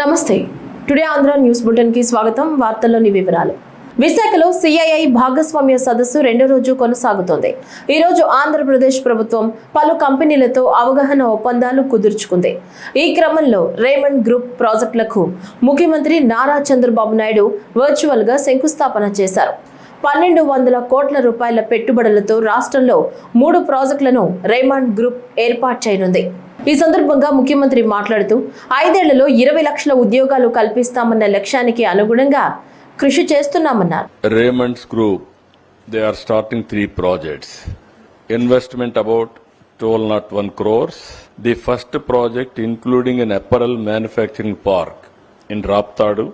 నమస్తే. Today Andhra news బులెటిన్కి స్వాగతం. వార్తల్లోని వివరాలు. విశాఖలో సిఐఐ భాగస్వామ్య సదస్సు రెండో రోజు కొనసాగుతోంది. ఈ రోజు ఆంధ్రప్రదేశ్ ప్రభుత్వం పలు కంపెనీలతో అవగాహన ఒప్పందాలు కుదుర్చుకుంది. ఈ క్రమంలో రేమండ్ గ్రూప్ ప్రాజెక్టులకు ముఖ్యమంత్రి నారా చంద్రబాబు నాయుడు వర్చువల్గా శంకుస్థాపన చేశారు. పన్నెండు వందల కోట్ల రూపాయల పెట్టుబడులతో రాష్ట్రంలో మూడు ప్రాజెక్టులను రేమాండ్ గ్రూప్ ఏర్పాటు చేయనుంది. ఈ సందర్భంగా ముఖ్యమంత్రి మాట్లాడుతూ ఐదేళ్ళలో ఇరవై లక్షల ఉద్యోగాలు కల్పిస్తామన్న లక్ష్యానికి అనుగుణంగా కృషి చేస్తున్నామన్నారు. Raymonds group they are starting three projects investment about twelve nought one crores the first project including an apparel manufacturing park in Raptadu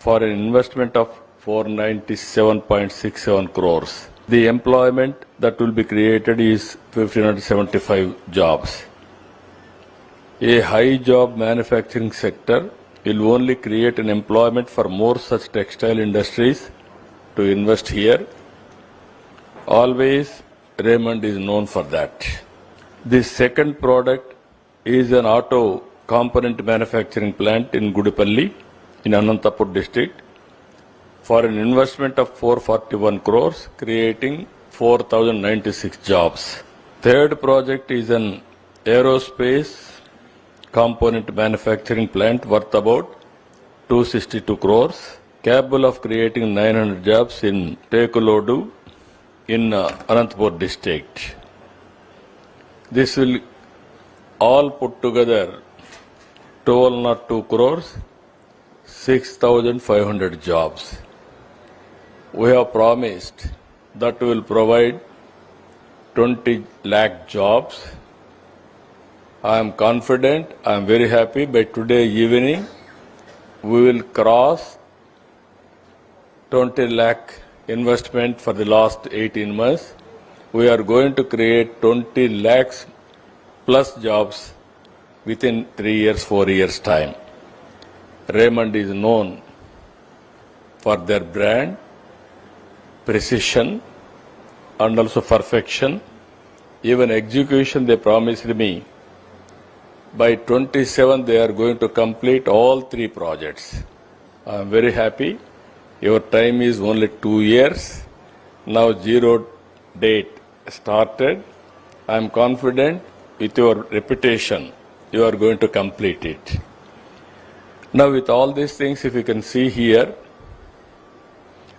for an investment of four ninety seven point six seven crores the employment that will be created is fifteen hundred seventy five jobs A high job manufacturing sector will only create an employment for more such textile industries to invest here. Always Raymond is known for that. The second product is an auto component manufacturing plant in Gudipalli in Anantapur district for an investment of 441 crores, creating 4,096 jobs. Third project is an aerospace component manufacturing plant worth about 262 crores, capable of creating 900 jobs in Tekolodu in uh, Anantapur district. This will all put together 1202 crores, 6,500 jobs. We have promised that we will provide 20 lakh jobs I am confident, I am very happy by today evening we will cross 20 lakh investment for the last 18 months. We are going to create 20 lakhs plus jobs within 3 years, 4 years time. Raymond is known for their brand, precision and also perfection. Even execution they promised me by 27 they are going to complete all three projects. I am very happy. Your time is only 2 years. Now zero date started. I am confident with your reputation you are going to complete it. Now with all these things if you can see here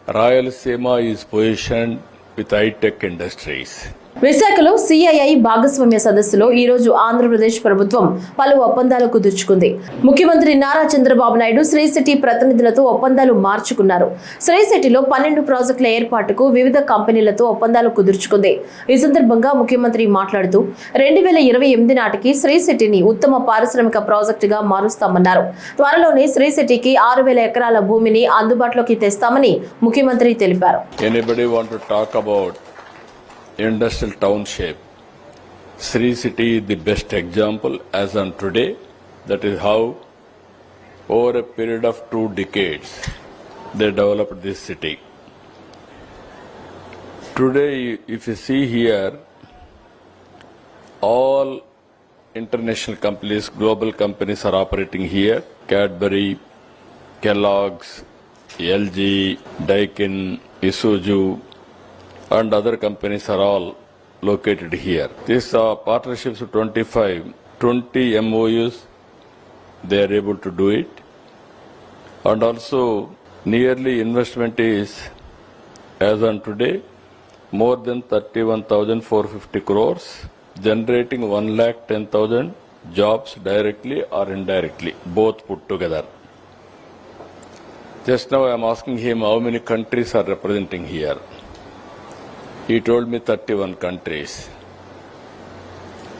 Rayalaseema is positioned with high-tech industries. విశాఖలో CII భాగస్వామ్య సదస్సులో ఈ రోజు ఆంధ్రప్రదేశ్ ప్రభుత్వం పలు ఒప్పందాలు కుదుర్చుకుంది ముఖ్యమంత్రి నారా చంద్రబాబు నాయుడు శ్రీ సిటీ ప్రతినిధులతో ఒప్పందాలు మార్చుకున్నారు. శ్రీ సిటీలో పన్నెండు ప్రాజెక్టుల ఏర్పాటుకు వివిధ కంపెనీలతో ఒప్పందాలు కుదుర్చుకుంది. ఈ సందర్భంగా ముఖ్యమంత్రి మాట్లాడుతూ రెండు వేల ఇరవై ఎనిమిది నాటికి శ్రీ సిటీని ఉత్తమ పారిశ్రామిక ప్రాజెక్టుగా మారుస్తామన్నారు. త్వరలోనే శ్రీ సిటీకి ఆరు వేల ఎకరాల భూమిని అందుబాటులోకి తెస్తామని ముఖ్యమంత్రి తెలిపారు. Industrial township? Sri City is the best example as on today. That is how over a period of two decades they developed this city. Today, if you see here, all international companies, global companies are operating here. Cadbury, Kellogg's, LG, Daikin, Isuzu, and other companies are all located here. These are partnerships of 25, 20 MOUs, they are able to do it. And also, nearly investment is, as on today, more than 31,450 crores, generating 1 lakh 10,000 jobs directly or indirectly, both put together. Just now I am asking him how many countries are representing here. He told me 31 countries.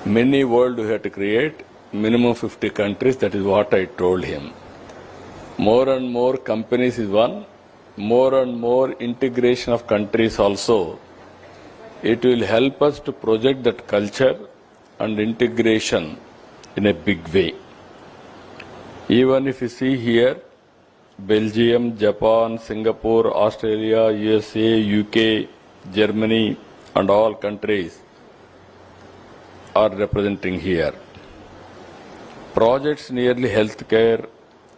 Many world we have to create, minimum 50 countries, that is what I told him. More and more companies is one, more and more integration of countries also. It will help us to project that culture and integration in a big way. Even if you see here, Belgium, Japan, Singapore, Australia, USA, UK, Germany, and all countries are representing here. Projects nearly healthcare,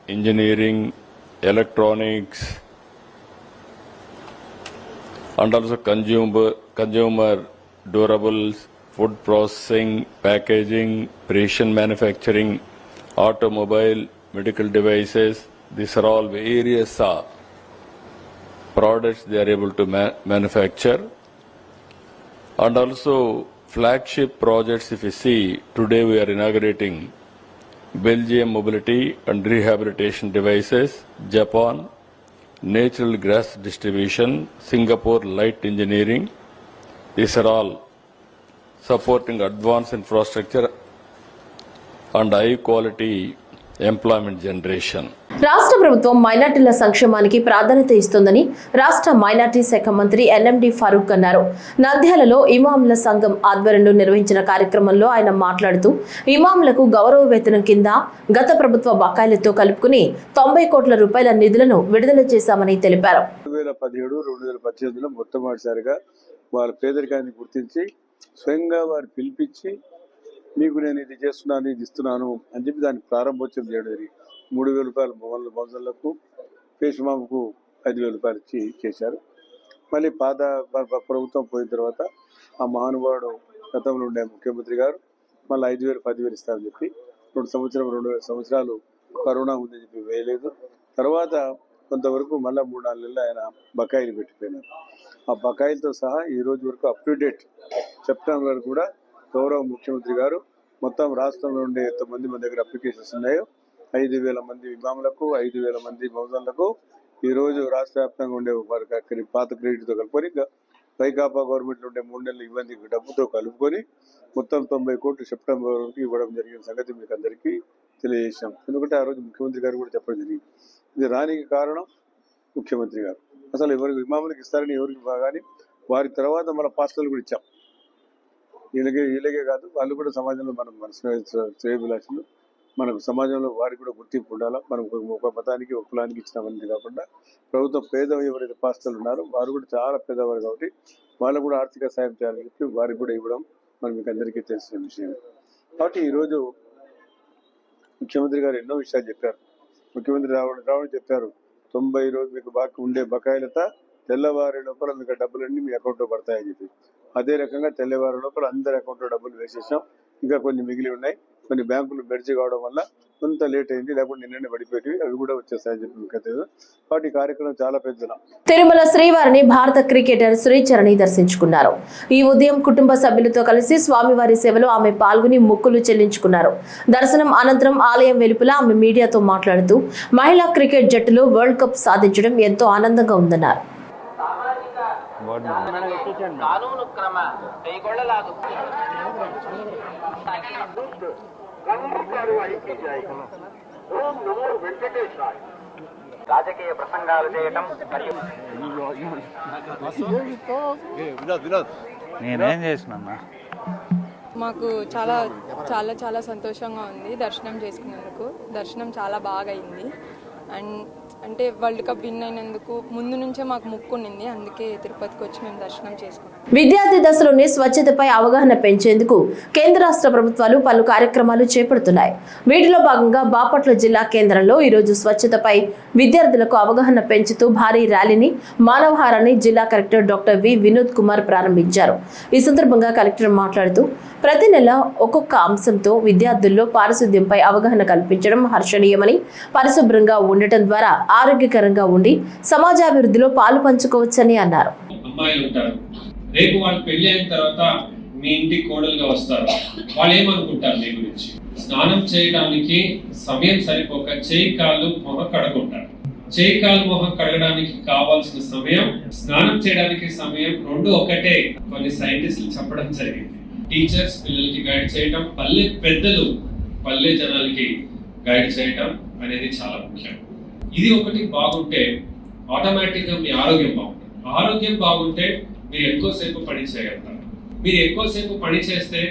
engineering, electronics, and also consumer, consumer durables, food processing, packaging, precision manufacturing, automobile, medical devices. These are all various uh, products they are able to ma- manufacture. And also flagship projects, if you see, today we are inaugurating Belgium mobility and rehabilitation devices, Japan, natural gas distribution, Singapore light engineering. These are all supporting advanced infrastructure and high quality employment generation. రాష్ట్ర ప్రభుత్వం మైనార్టీల సంక్షేమానికి ప్రాధాన్యత ఇస్తోందని రాష్ట్ర minority శాఖ మంత్రి NMD Farooq అన్నారు నంద్యాలలో ఇమాంల సంఘం ఆధ్వర్యంలో నిర్వహించిన కార్యక్రమంలో ఆయన మాట్లాడుతూ ఇమాంలకు గౌరవ వేతనం కింద గత ప్రభుత్వ బకాయిలతో కలుపుకుని తొంభై కోట్ల రూపాయల నిధులను విడుదల చేశామని తెలిపారు మొట్టమొదటిసారిగా వాళ్ళ పేదరికాన్ని గుర్తించి స్వయంగా వారు పిలిపించి మీకు నేను ఇది చేస్తున్నాను ఇది ఇస్తున్నాను అని చెప్పి దాన్ని ప్రారంభోత్సవం చేయడం జరిగింది. మూడు వేల రూపాయలు మొదల మొదలకు పేషమాంకు ఐదు వేల రూపాయలు ఇచ్చి చేశారు. మళ్ళీ పాత ప్రభుత్వం పోయిన తర్వాత ఆ మహానుభావుడు గతంలో ఉండే ముఖ్యమంత్రి గారు మళ్ళీ ఐదు వేలు పదివేలు ఇస్తామని చెప్పి రెండు సంవత్సరం రెండు వేల సంవత్సరాలు కరోనా ఉందని చెప్పి వేయలేదు. తర్వాత కొంతవరకు మళ్ళీ మూడు నాలుగు నెలలు ఆయన బకాయిలు పెట్టిపోయినారు. ఆ బకాయిలతో సహా ఈ రోజు వరకు అప్ టు డేట్ సెప్టెంబర్ కూడా గౌరవ ముఖ్యమంత్రి గారు మొత్తం రాష్ట్రంలో ఉండే ఎంతమంది మన దగ్గర అప్లికేషన్స్ ఉన్నాయో ఐదు వేల మంది విమాములకు ఐదు వేల మంది మౌజన్లకు ఈరోజు రాష్ట్ర వ్యాప్తంగా ఉండే వారికి పాత క్రెడిట్తో కలుపుకొని వైకాపా గవర్నమెంట్లో ఉండే మూడు నెలల ఇబ్బంది డబ్బుతో కలుపుకొని మొత్తం తొంభై కోట్లు సెప్టెంబర్ వరకు ఇవ్వడం జరిగిన సంగతి మీకు అందరికీ తెలియజేశాం. ఎందుకంటే ఆ రోజు ముఖ్యమంత్రి గారు కూడా చెప్పడం జరిగింది. ఇది రానికి కారణం ముఖ్యమంత్రి గారు. అసలు ఎవరికి ఇమాములకు ఇస్తారని ఎవరికి కానీ వారి తర్వాత మన పాస్టర్లు కూడా ఇచ్చాం. వీళ్ళకే వీళ్ళకే కాదు వాళ్ళు కూడా సమాజంలో మనం మన శ్రేయ- మనకు సమాజంలో వారికి కూడా గుర్తింపు ఉండాలా? మనం ఒక- మతానికి ఒక కులానికి ఇచ్చినామని కాకుండా ప్రభుత్వం పేద ఎవరైతే పాస్టర్లు ఉన్నారో వారు కూడా చాలా పేదవారు కాబట్టి వాళ్ళకు కూడా ఆర్థిక సాయం చేయాలని చెప్పి వారికి కూడా ఇవ్వడం మనం మీకు అందరికీ తెలిసిన విషయం కాబట్టి ఈరోజు ముఖ్యమంత్రి గారు ఎన్నో విషయాలు చెప్పారు. ముఖ్యమంత్రి రావడం రావడం చెప్పారు. తొంభై రోజు మీకు బాకీ ఉండే బకాయిలత తెల్లవారి లోపల మీకు డబ్బులన్నీ మీ అకౌంట్లో పడతాయని చెప్పి. అదే రకంగా తెల్లవారు లోపల అందరి అకౌంట్లో డబ్బులు వేసేసాం. ఇంకా కొన్ని మిగిలి ఉన్నాయి. కొన్ని బ్యాంకులు మెర్జీ కావడం వల్ల కొంత లేట్ అయింది. లేకుంటే నిన్ననే పడిపోయి అవి కూడా వచ్చేస్తాయని చెప్పి వాటి కార్యక్రమం చాలా పెద్దన తిరుమల శ్రీవారిని భారత క్రికెటర్ శ్రీచరణి దర్శించుకున్నారు. ఈ ఉదయం కుటుంబ సభ్యులతో కలిసి స్వామివారి సేవలో ఆమె పాల్గొని మొక్కులు చెల్లించుకున్నారు. దర్శనం అనంతరం ఆలయం వెలుపల ఆమె మీడియాతో మాట్లాడుతూ మహిళా క్రికెట్ జట్టులో వరల్డ్ కప్ సాధించడం ఎంతో ఆనందంగా ఉందన్నారు. ಕಾನೂನು ಕ್ರಮ ಕೈಗೊಳ್ಳಲಾಗುತ್ತದೆ రాజకీయ ప్రసంగాలు చేయటం మరియు నేనేం చేసిన మాకు చాలా చాలా చాలా సంతోషంగా ఉంది దర్శనం చేసుకున్నందుకు దర్శనం చాలా బాగా అయింది అండ్ అంటే వరల్డ్ కప్ విన్ అయినందుకు ముందు నుంచే మాకు ముక్కు అందుకే తిరుపతికి వచ్చి మేము దర్శనం చేసుకున్నాం. విద్యార్థి దశలోనే స్వచ్ఛతపై అవగాహన పెంచేందుకు కేంద్ర రాష్ట్ర ప్రభుత్వాలు పలు కార్యక్రమాలు చేపడుతున్నాయి. వీటిలో భాగంగా బాపట్ల జిల్లా కేంద్రంలో ఈరోజు స్వచ్ఛతపై విద్యార్థులకు అవగాహన పెంచుతూ భారీ ర్యాలీని మానవహారాన్ని జిల్లా collector doctor V Vinod Kumar ప్రారంభించారు. ఈ సందర్భంగా కలెక్టర్ మాట్లాడుతూ ప్రతి నెల ఒక్కొక్క అంశంతో విద్యార్థుల్లో పారిశుద్ధ్యంపై అవగాహన కల్పించడం హర్షణీయమని పరిశుభ్రంగా ఉండటం ద్వారా ఆరోగ్యకరంగా ఉండి సమాజాభివృద్ధిలో పాలు పంచుకోవచ్చని అన్నారు. అమ్మాయిలు ఉంటారు. రేపు వాళ్ళు పెళ్ళి అయిన తర్వాత మీ ఇంటికి కోడలుగా వస్తారు. వాళ్ళు ఏమనుకుంటారు మీ గురించి? స్నానం చేయడానికి సమయం సరిపోక చేయి కాళ్ళు మొహం కడుకుంటారు చేయి కాళ్ళు మొహం కడగడానికి కావాల్సిన సమయం స్నానం చేయడానికి సమయం రెండు ఒకటే. కొన్ని సైంటిస్టులు చెప్పడం జరిగింది. టీచర్స్ పిల్లలకి గైడ్ చేయటం పల్లె పెద్దలు పల్లె జనాలకి గైడ్ చేయటం అనేది చాలా ముఖ్యం. ఇది ఒకటి బాగుంటే ఆటోమేటిక్గా మీ ఆరోగ్యం బాగుంటుంది. ఆరోగ్యం బాగుంటే మీరు ఎక్కువసేపు పని చేయగలుగుతారు మీరు ఎక్కువసేపు పని చేస్తే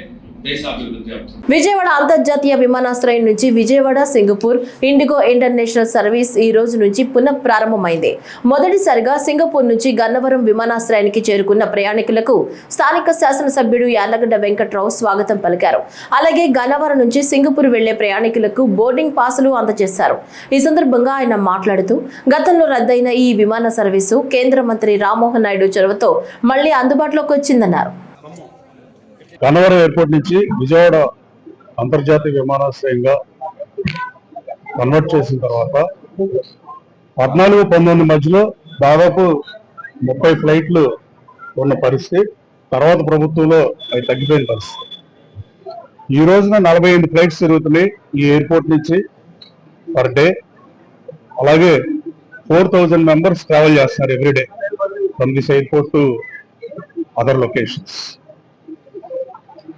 విజయవాడ అంతర్జాతీయ విమానాశ్రయం నుంచి Vijayawada Singapore IndiGo international service ఈ రోజు నుంచి పునః ప్రారంభమైంది. మొదటిసారిగా సింగపూర్ నుంచి గన్నవరం విమానాశ్రయానికి చేరుకున్న ప్రయాణికులకు స్థానిక శాసనసభ్యుడు యార్లగడ్డ వెంకట్రావు స్వాగతం పలికారు. అలాగే గన్నవరం నుంచి సింగపూర్ వెళ్ళే ప్రయాణికులకు బోర్డింగ్ పాసులు అందజేశారు. ఈ సందర్భంగా ఆయన మాట్లాడుతూ గతంలో రద్దయిన ఈ విమాన సర్వీసు కేంద్ర మంత్రి రామ్మోహన్ నాయుడు చొరవతో మళ్ళీ అందుబాటులోకి వచ్చిందన్నారు. గన్నవరం ఎయిర్పోర్ట్ నుంచి విజయవాడ అంతర్జాతీయ విమానాశ్రయంగా కన్వర్ట్ చేసిన తర్వాత పద్నాలుగు పంతొమ్మిది మధ్యలో దాదాపు ముప్పై ఫ్లైట్లు ఉన్న పరిస్థితి తర్వాత ప్రభుత్వంలో అవి తగ్గిపోయిన పరిస్థితి. ఈ రోజున నలభై ఎనిమిది ఫ్లైట్స్ తిరుగుతున్నాయి ఈ ఎయిర్పోర్ట్ నుంచి పర్ డే. అలాగే ఫోర్ థౌజండ్ మెంబర్స్ ట్రావెల్ చేస్తున్నారు everyday from this airport to other locations.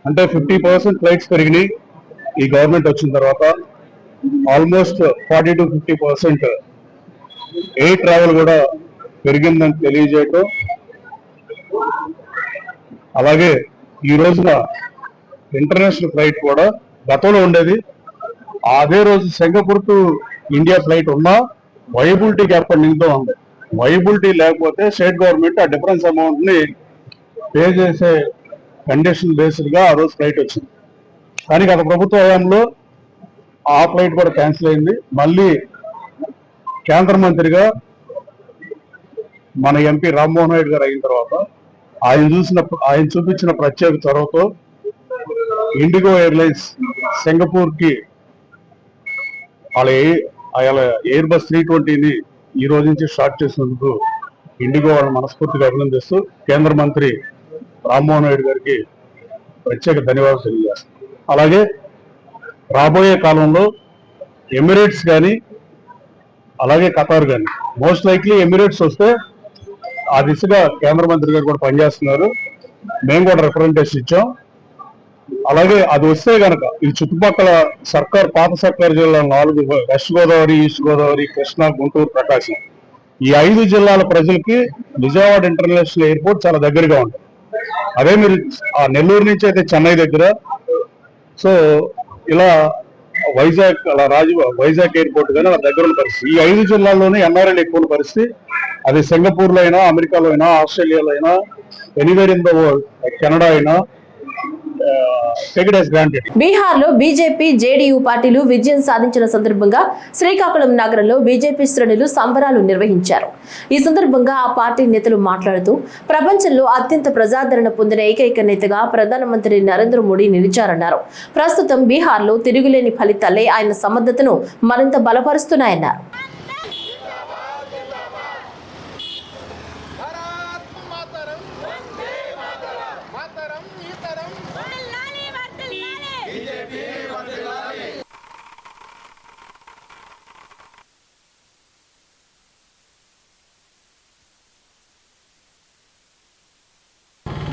అంటే ఫిఫ్టీ పర్సెంట్ ఫ్లైట్స్ పెరిగినాయి. ఈ గవర్నమెంట్ వచ్చిన తర్వాత almost forty to fifty percent air travel కూడా పెరిగిందని తెలియజేయటం. అలాగే ఈ రోజున ఇంటర్నేషనల్ ఫ్లైట్ కూడా గతంలో ఉండేది. అదే రోజు సింగపూర్ టు ఇండియా ఫ్లైట్ ఉన్నా వైబిలిటీ గ్యాప్ నిందో ఉంది వైబిలిటీ లేకపోతే స్టేట్ గవర్నమెంట్ ఆ డిఫరెన్స్ అమౌంట్ని పే చేసే కండిషన్ బేస్డ్గా ఆ రోజు ఫ్లైట్ వచ్చింది. కానీ గత ప్రభుత్వ హయాంలో ఆ ఫ్లైట్ కూడా క్యాన్సిల్ అయింది. మళ్ళీ కేంద్ర మంత్రిగా మన ఎంపీ రామ్మోహన్ రెడ్డి గారు అయిన తర్వాత ఆయన చూసిన ఆయన చూపించిన ప్రత్యేక చొరవతో ఇండిగో ఎయిర్లైన్స్ సింగపూర్కి వాళ్ళ వాళ్ళ ఎయిర్ బస్ త్రీ ట్వంటీని ఈ రోజు నుంచి స్టార్ట్ చేసినందుకు ఇండిగో వాళ్ళని మనస్ఫూర్తిగా అభినందిస్తూ కేంద్ర మంత్రి రామ్మోహన్ నాయుడు గారికి ప్రత్యేక ధన్యవాదాలు తెలియజేస్తాను అలాగే రాబోయే కాలంలో ఎమిరేట్స్ కానీ అలాగే ఖతార్ కానీ మోస్ట్ లైక్లీ ఎమిరేట్స్ వస్తే ఆ దిశగా కేంద్ర మంత్రి గారు కూడా పనిచేస్తున్నారు. మేము కూడా రిప్రజెంటేషన్ ఇచ్చాం. అలాగే అది వస్తే గనక ఈ చుట్టుపక్కల సర్కార్ పాత సర్కార్ జిల్లా నాలుగు వెస్ట్ గోదావరి ఈస్ట్ గోదావరి కృష్ణా గుంటూరు ప్రకాశం. ఈ ఐదు జిల్లాల ప్రజలకి విజయవాడ ఇంటర్నేషనల్ ఎయిర్పోర్ట్ చాలా దగ్గరగా ఉంటుంది. అదే మీరు ఆ నెల్లూరు నుంచి అయితే చెన్నై దగ్గర. సో ఇలా వైజాగ్ అలా రాజు వైజాగ్ ఎయిర్పోర్ట్ కానీ అలా దగ్గర ఉన్న పరిస్థితి. ఈ ఐదు జిల్లాల్లోనే ఎన్ఆర్ఎల్ ఎక్కువ ఉన్న పరిస్థితి. అది సింగపూర్లో అయినా అమెరికాలో అయినా ఆస్ట్రేలియాలో అయినా anywhere in the world Canada అయినా బీహార్లో బీజేపీ జేడీయూ పార్టీలు విజయం సాధించిన సందర్భంగా శ్రీకాకుళం నగరంలో బీజేపీ శ్రేణులు సంబరాలు నిర్వహించారు. ఈ సందర్భంగా ఆ పార్టీ నేతలు మాట్లాడుతూ ప్రపంచంలో అత్యంత ప్రజాదరణ పొందిన ఏకైక నేతగా ప్రధానమంత్రి నరేంద్ర మోడీ నిలిచారన్నారు. ప్రస్తుతం బీహార్లో తిరుగులేని ఫలితాలే ఆయన సమర్థతను మరింత బలపరుస్తున్నాయన్నారు.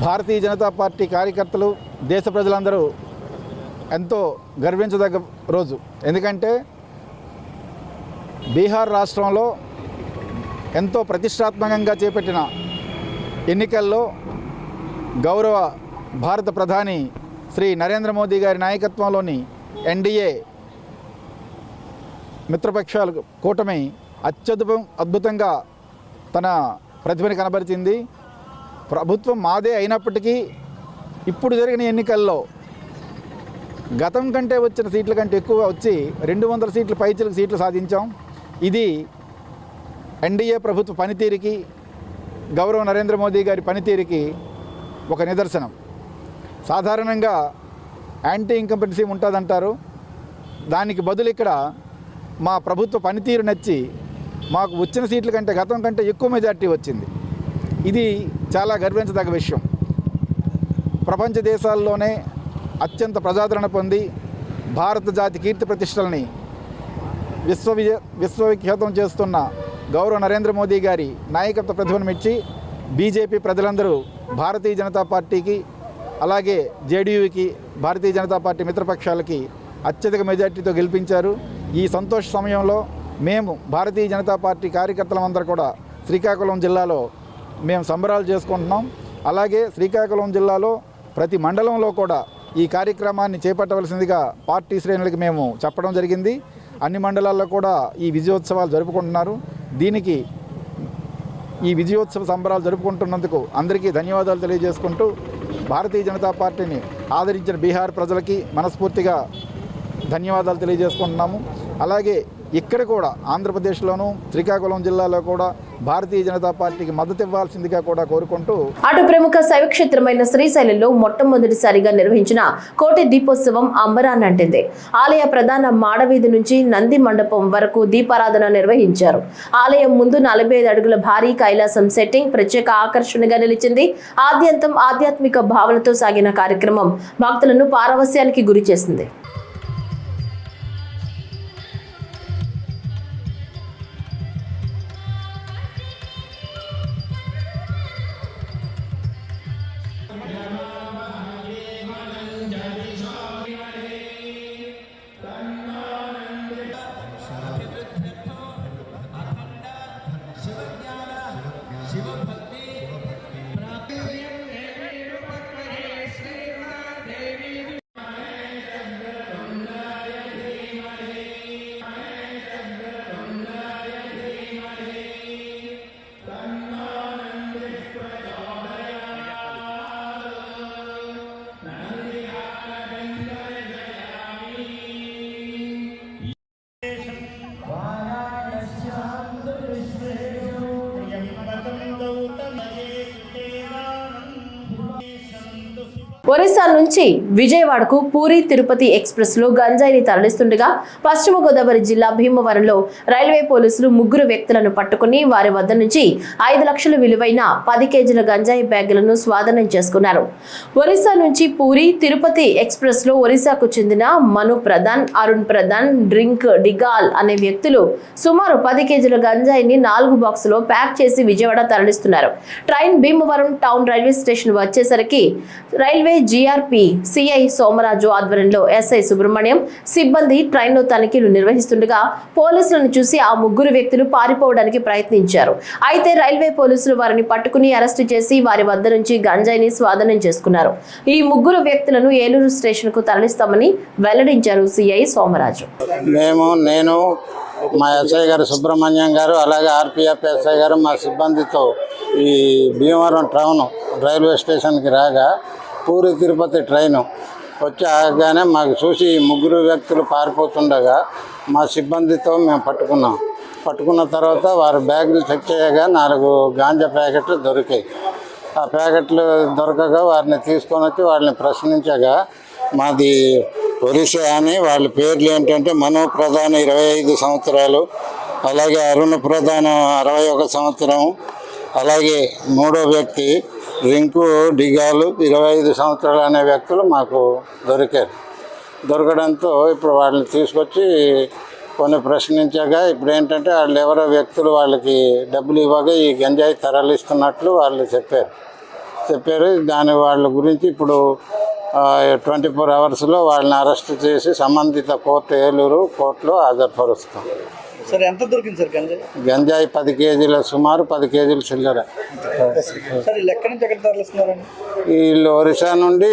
భారతీయ జనతా పార్టీ కార్యకర్తలు దేశ ప్రజలందరూ ఎంతో గర్వించదగ్గ రోజు. ఎందుకంటే బీహార్ రాష్ట్రంలో ఎంతో ప్రతిష్టాత్మకంగా చేపట్టిన ఎన్నికల్లో గౌరవ భారత ప్రధాని శ్రీ నరేంద్ర మోదీ గారి నాయకత్వంలోని ఎన్డీఏ మిత్రపక్షాలు కూటమి అత్యద్భుతం అద్భుతంగా తన ప్రతిభని కనబరిచింది. ప్రభుత్వం మాదే అయినప్పటికీ ఇప్పుడు జరిగిన ఎన్నికల్లో గతం కంటే వచ్చిన సీట్ల కంటే ఎక్కువ వచ్చి రెండు వందల సీట్లు పైచలకు సీట్లు సాధించాం. ఇది ఎన్డీఏ ప్రభుత్వ పనితీరుకి గౌరవ నరేంద్ర మోదీ గారి పనితీరుకి ఒక నిదర్శనం. సాధారణంగా యాంటీ ఇన్కంపెన్సీ ఉంటుందంటారు. దానికి బదులు ఇక్కడ మా ప్రభుత్వ పనితీరు నచ్చి మాకు వచ్చిన సీట్ల కంటే గతం కంటే ఎక్కువ మెజార్టీ వచ్చింది. ఇది చాలా గర్వించదగ్గ విషయం. ప్రపంచ దేశాల్లోనే అత్యంత ప్రజాదరణ పొంది భారత జాతి కీర్తి ప్రతిష్టలని విశ్వవి విశ్వవిఖ్యాతం చేస్తున్న గౌరవ నరేంద్ర మోదీ గారి నాయకత్వ ప్రతిభను మెచ్చి బీజేపీ ప్రజలందరూ భారతీయ జనతా పార్టీకి అలాగే జేడీయూకి భారతీయ జనతా పార్టీ మిత్రపక్షాలకి అత్యధిక మెజార్టీతో గెలిపించారు. ఈ సంతోష సమయంలో మేము భారతీయ జనతా పార్టీ కార్యకర్తలమందరూ కూడా శ్రీకాకుళం జిల్లాలో మేము సంబరాలు చేసుకుంటున్నాం. అలాగే శ్రీకాకుళం జిల్లాలో ప్రతి మండలంలో కూడా ఈ కార్యక్రమాన్ని చేపట్టవలసిందిగా పార్టీ శ్రేణులకు మేము చెప్పడం జరిగింది. అన్ని మండలాల్లో కూడా ఈ విజయోత్సవాలు జరుపుకుంటున్నారు. దీనికి ఈ విజయోత్సవ సంబరాలు జరుపుకుంటున్నందుకు అందరికీ ధన్యవాదాలు తెలియజేసుకుంటూ భారతీయ జనతా పార్టీని ఆదరించిన బీహార్ ప్రజలకి మనస్ఫూర్తిగా ధన్యవాదాలు తెలియజేసుకుంటున్నాము. అలాగే ఇక్కడ కూడా ఆంధ్రప్రదేశ్లోనూ శ్రీకాకుళం జిల్లాలో కూడా భారతీయ జనతా పార్టీకి మద్దతు ఇవ్వాల్సిందిగా కూడా కోరుకుంటూ అటు ప్రముఖ శైవక్షేత్రమైన శ్రీశైలంలో మొట్టమొదటిసారిగా నిర్వహించిన కోటి దీపోత్సవం అంబరాన్ అంటింది. ఆలయ ప్రధాన మాడవీధి నుంచి నంది మండపం వరకు దీపారాధన నిర్వహించారు. ఆలయం ముందు నలభై ఐదు అడుగుల భారీ కైలాసం సెట్టింగ్ ప్రత్యేక ఆకర్షణగా నిలిచింది. ఆద్యంతం ఆధ్యాత్మిక భావనతో సాగిన కార్యక్రమం భక్తులను పారవస్యానికి గురి చేసింది. ఒరిస్సా నుంచి విజయవాడకు పూరి తిరుపతి ఎక్స్ప్రెస్లో గంజాయిని తరలిస్తుండగా పశ్చిమ గోదావరి జిల్లా భీమవరంలో రైల్వే పోలీసులు ముగ్గురు వ్యక్తులను పట్టుకుని వారి వద్ద నుంచి ఐదు లక్షల విలువైన పది కేజీల గంజాయి బ్యాగులను స్వాధీనం చేసుకున్నారు. ఒరిస్సా నుంచి పూరి తిరుపతి ఎక్స్ప్రెస్లో ఒరిస్సాకు చెందిన మను ప్రధాన్ అరుణ్ ప్రధాన్ డ్రింక్ డిగాల్ అనే వ్యక్తులు సుమారు పది కేజీల గంజాయిని నాలుగు బాక్సులో ప్యాక్ చేసి విజయవాడ తరలిస్తున్నారు. Train Bhimavaram town railway station వచ్చేసరికి రైల్వే జీఆర్పీ సిఐ సోమరాజు ఆధ్వర్యంలో ఎస్ఐ సుబ్రహ్మణ్యం సిబ్బంది ట్రైన్లో తనిఖీలు నిర్వహిస్తుండగా పోలీసులను చూసి ఆ ముగ్గురు వ్యక్తులు పారిపోవడానికి ప్రయత్నించారు. అయితే రైల్వే పోలీసులు వారిని పట్టుకుని అరెస్టు చేసి వారి వద్ద నుంచి గంజాయిని స్వాధీనం చేసుకున్నారు. ఈ ముగ్గురు వ్యక్తులను ఏలూరు స్టేషన్కు తరలిస్తామని వెల్లడించారు సిఐ సోమరాజు. మేము నేను మా ఎస్ఐ గారు సుబ్రహ్మణ్యం గారు అలాగే ఆర్పిఎఫ్ ఎస్ఐ గారు మా సిబ్బందితో ఈ భీమవరం టౌన్ రైల్వే స్టేషన్కి రాగా పూరి తిరుపతి ట్రైను వచ్చి ఆగగానే మాకు చూసి ముగ్గురు వ్యక్తులు పారిపోతుండగా మా సిబ్బందితో మేము పట్టుకున్నాం. పట్టుకున్న తర్వాత వారు బ్యాగులు చెక్ చేయగా నాలుగు గాంజా ప్యాకెట్లు దొరికాయి. ఆ ప్యాకెట్లు దొరకగా వారిని తీసుకొని వచ్చి వాళ్ళని ప్రశ్నించగా మాది ఒరిస్సా అని వాళ్ళ పేర్లు ఏంటంటే మనో ప్రధాన ఇరవై ఐదు సంవత్సరాలు అలాగే అరుణ ప్రధాన అరవై ఒక సంవత్సరం అలాగే మూడో వ్యక్తి రింకు డిగాలు ఇరవై ఐదు సంవత్సరాలు అనే వ్యక్తులు మాకు దొరికారు. దొరకడంతో ఇప్పుడు వాళ్ళని తీసుకొచ్చి కొన్ని ప్రశ్నించగా ఇప్పుడు ఏంటంటే వాళ్ళు ఎవరో వ్యక్తులు వాళ్ళకి డబ్బులు ఇవ్వగా ఈ గంజాయి తరలిస్తున్నట్లు వాళ్ళు చెప్పారు. చెప్పారు దాని వాళ్ళ గురించి ఇప్పుడు ట్వంటీ ఫోర్ అవర్స్లో వాళ్ళని అరెస్ట్ చేసి సంబంధిత కోర్టు ఏలూరు కోర్టులో హాజరుపరుస్తాం. సార్ ఎంత దొరికింది సార్ గంజాయి? గంజాయి పది కేజీల సుమారు పది కేజీల చిల్లర. సార్ వీళ్ళు ఎక్కడి నుంచి ఎక్కడ తరలిస్తున్నారండి? వీళ్ళు ఒరిస్సా నుండి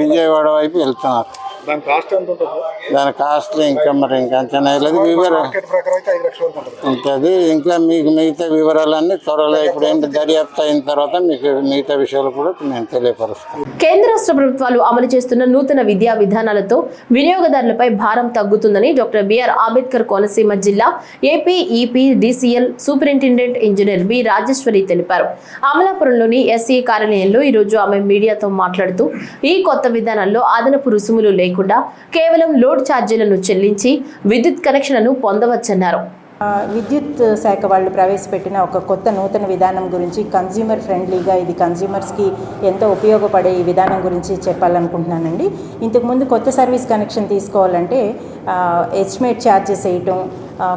విజయవాడ వైపు వెళ్తున్నారు. దాని కాస్ట్ ఎంత ఉంటుంది? సార్? దాని కాస్ట్ ఇంకా మరి ఇంకా అంచనా లేదు వివరం మార్కెట్ ప్రకారం అయితే ఐదు లక్షల వరకు ఉంటుంది ఉంటుంది. ఇంకా మీకు మిగతా వివరాలన్నీ త్వరలో ఇప్పుడు ఏంటి దర్యాప్తు అయిన తర్వాత మీకు మిగతా విషయాలు కూడా నేను తెలియపరుస్తాను కేంద్ర రాష్ట్ర ప్రభుత్వాలు అమలు చేస్తున్న నూతన విద్యా విధానాలతో వినియోగదారులపై భారం తగ్గుతుందని డాక్టర్ బిఆర్ అంబేద్కర్ కోనసీమ జిల్లా AP EP DCL superintendent engineer B Rajeshwari తెలిపారు. అమలాపురంలోని ఎస్సీ కార్యాలయంలో ఈరోజు ఆమె మీడియాతో మాట్లాడుతూ ఈ కొత్త విధానంలో అదనపు రుసుములు లేకుండా కేవలం లోడ్ ఛార్జీలను చెల్లించి విద్యుత్ కనెక్షన్లను పొందవచ్చన్నారు. విద్యుత్ శాఖ వాళ్ళు ప్రవేశపెట్టిన ఒక కొత్త నూతన విధానం గురించి కన్జ్యూమర్ ఫ్రెండ్లీగా ఇది కన్జ్యూమర్స్కి ఎంతో ఉపయోగపడే ఈ విధానం గురించి చెప్పాలనుకుంటున్నానండి. ఇంతకుముందు కొత్త సర్వీస్ కనెక్షన్ తీసుకోవాలంటే ఎస్టిమేట్ ఛార్జెస్ వేయటం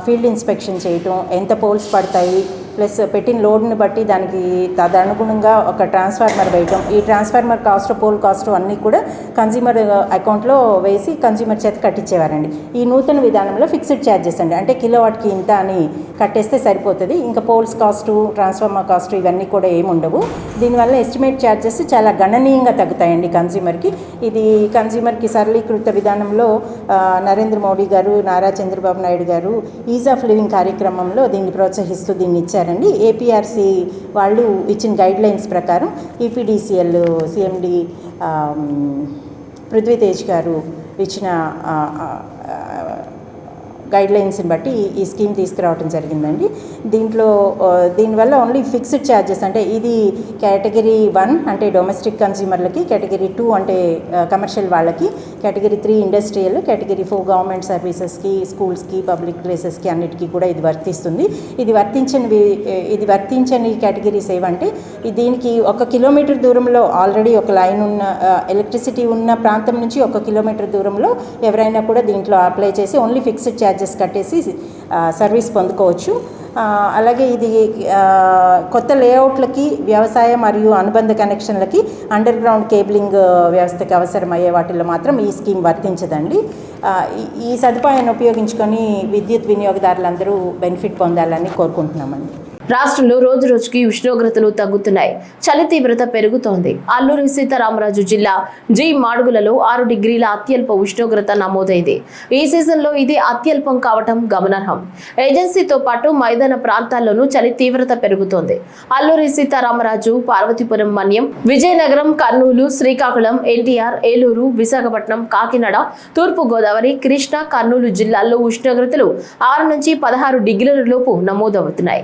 ఫీల్డ్ ఇన్స్పెక్షన్ చేయటం ఎంత పోల్స్ పడతాయి ప్లస్ పెట్టిన లోడ్ని బట్టి దానికి తదనుగుణంగా ఒక ట్రాన్స్ఫార్మర్ వేయటం. ఈ ట్రాన్స్ఫార్మర్ కాస్ట్ పోల్ కాస్ట్ అన్నీ కూడా కన్జ్యూమర్ అకౌంట్లో వేసి కన్జ్యూమర్ చేత కట్టించేవారండి ఈ నూతన విధానంలో ఫిక్స్డ్ ఛార్జెస్ అండి. అంటే కిలోవాట్కి ఇంత అని కట్టేస్తే సరిపోతుంది. ఇంకా పోల్స్ కాస్టు ట్రాన్స్ఫార్మర్ కాస్ట్ ఇవన్నీ కూడా ఏమి ఉండవు దీనివల్ల ఎస్టిమేట్ ఛార్జెస్ చాలా గణనీయంగా తగ్గుతాయండి కన్జ్యూమర్కి ఇది కన్జ్యూమర్కి సరళీకృత విధానంలో నరేంద్ర మోడీ గారు నారా చంద్రబాబు నాయుడు గారు ఈజ్ ఆఫ్ లివింగ్ కార్యక్రమంలో దీన్ని ప్రోత్సహిస్తూ దీన్ని ఇచ్చారు ఇచ్చారండి ఏపీఆర్సీ వాళ్ళు ఇచ్చిన గైడ్లైన్స్ ప్రకారం ఈపీడీసీఎల్ సిఎండి పృథ్వీతేజ్ గారు ఇచ్చిన గైడ్లైన్స్ని బట్టి ఈ- స్కీమ్ తీసుకురావడం జరిగిందండి. దీంట్లో దీనివల్ల ఓన్లీ ఫిక్స్డ్ ఛార్జెస్ అంటే ఇది కేటగిరీ వన్ అంటే డొమెస్టిక్ కన్స్యూమర్లకి కేటగిరీ టూ అంటే కమర్షియల్ వాళ్ళకి category three industrial category four government సర్వీసెస్కి స్కూల్స్కి పబ్లిక్ ప్లేసెస్కి అన్నిటికీ కూడా ఇది వర్తిస్తుంది. ఇది వర్తించనివి ఇది వర్తించని కేటగిరీస్ ఏవంటే దీనికి ఒక కిలోమీటర్ దూరంలో ఆల్రెడీ ఒక లైన్ ఉన్న ఎలక్ట్రిసిటీ ఉన్న ప్రాంతం నుంచి ఒక కిలోమీటర్ దూరంలో ఎవరైనా కూడా దీంట్లో అప్లై చేసి ఓన్లీ ఫిక్స్డ్ ఛార్జెస్ కట్టేసి సర్వీస్ పొందుకోవచ్చు. అలాగే ఇది కొత్త లేఅవుట్లకి వ్యవసాయ మరియు అనుబంధ కనెక్షన్లకి అండర్ గ్రౌండ్ కేబులింగ్ వ్యవస్థకి అవసరమయ్యే వాటిల్లో మాత్రం ఈ స్కీమ్ వర్తించదండి. ఈ సదుపాయాన్ని ఉపయోగించుకొని విద్యుత్ వినియోగదారులందరూ బెనిఫిట్ పొందాలని కోరుకుంటున్నామండి. రాష్ట్రంలో రోజు రోజుకి ఉష్ణోగ్రతలు తగ్గుతున్నాయి. చలి తీవ్రత పెరుగుతోంది. అల్లూరి సీతారామరాజు జిల్లా జి మాడుగులలో ఆరు డిగ్రీల అత్యల్ప ఉష్ణోగ్రత నమోదైంది. ఈ సీజన్లో ఇది అత్యల్పం కావటం గమనార్హం. ఏజెన్సీతో పాటు మైదాన ప్రాంతాల్లోనూ చలి తీవ్రత పెరుగుతోంది. అల్లూరి సీతారామరాజు పార్వతీపురం మన్యం విజయనగరం కర్నూలు శ్రీకాకుళం ఎన్టీఆర్ ఏలూరు విశాఖపట్నం కాకినాడ తూర్పు గోదావరి కృష్ణా కర్నూలు జిల్లాల్లో ఉష్ణోగ్రతలు ఆరు నుంచి పదహారు డిగ్రీల లోపు నమోదవుతున్నాయి.